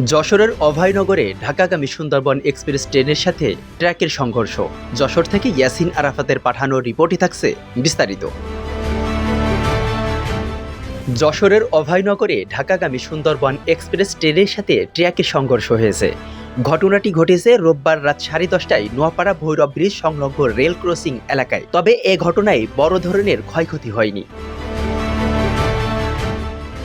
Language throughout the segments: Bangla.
যশোরের অভয়নগরে ঢাকাগামী সুন্দরবন এক্সপ্রেস ট্রেনের সাথে ট্র্যাকের সংঘর্ষ। যশোর থেকে ইয়াসিন আরাফাতের পাঠানো রিপোর্টে থাকছে বিস্তারিত। যশোরের অভয়নগরে ঢাকাগামী সুন্দরবন এক্সপ্রেস ট্রেনের সাথে ট্র্যাকের সংঘর্ষ হয়েছে। ঘটনাটি ঘটেছে রোববার রাত সাড়ে দশটায় নোয়াপাড়া ভৈরব ব্রিজ সংলগ্ন রেল ক্রসিং এলাকায়। তবে এ ঘটনায় বড় ধরনের ক্ষয়ক্ষতি হয়নি।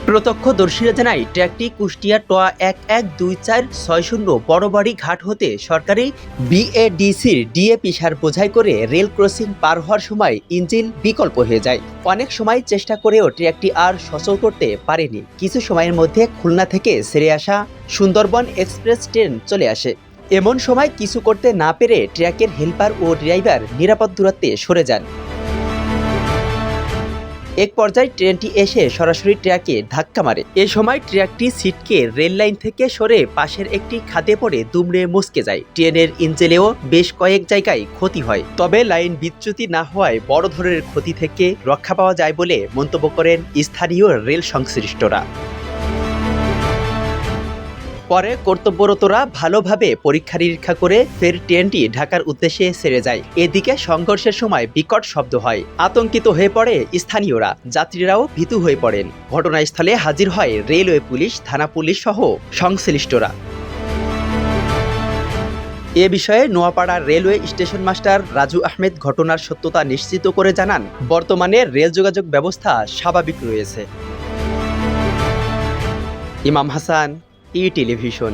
প্রত্যক্ষদর্শীরা জানায়, ট্র্যাকটি কুষ্টিয়া টোয়া এক এক দুই চার ছয় শূন্য বড়বাড়ি ঘাট হতে সরকারি বিএডিসির ডিএপি সার বোঝাই করে রেল ক্রসিং পার হওয়ার সময় ইঞ্জিন বিকল্প হয়ে যায়। অনেক সময় চেষ্টা করেও ট্র্যাকটি আর সচল করতে পারেনি। কিছু সময়ের মধ্যে খুলনা থেকে সেরে আসা সুন্দরবন এক্সপ্রেস ট্রেন চলে আসে। এমন সময় কিছু করতে না পেরে ট্র্যাকের হেল্পার ও ড্রাইভার নিরাপদ দূরত্বে সরে যান। এক পর্যায়ে ট্রেনটি এসে সরাসরি ট্র্যাকে ধাক্কা মারে। এ সময় ট্র্যাকটি সিটকে রেল লাইন থেকে সরে পাশের একটি খাদে পড়ে দুমড়ে মুসকে যায়। ট্রেনের ইঞ্জেলেও বেশ কয়েক জায়গায় ক্ষতি হয়। তবে লাইন বিচ্যুতি না হওয়ায় বড় ধরনের ক্ষতি থেকে রক্ষা পাওয়া যায় বলে মন্তব্য করেন স্থানীয় রেল সংশ্লিষ্টরা। পরে কর্তব্যরতরা ভালোভাবে পরীক্ষা নিরীক্ষা করে ফের ট্রেনটি ঢাকার উদ্দেশ্যে সেরে যায়। এদিকে সংঘর্ষের সময় বিকট শব্দ হয়। আতঙ্কিত হয়ে পড়ে স্থানীয়রা। যাত্রীরাও ভীতু হয়ে পড়েন। ঘটনাস্থলে হাজির হয় রেলওয়ে পুলিশ, থানা পুলিশ সহ সংশ্লিষ্টরা। এ বিষয়ে Noapara railway station master Raju Ahmed ঘটনার সত্যতা নিশ্চিত করে জানান। বর্তমানে রেল যোগাযোগ ব্যবস্থা স্বাভাবিক রয়েছে। ইমাম হাসান ই টেলিভিশন।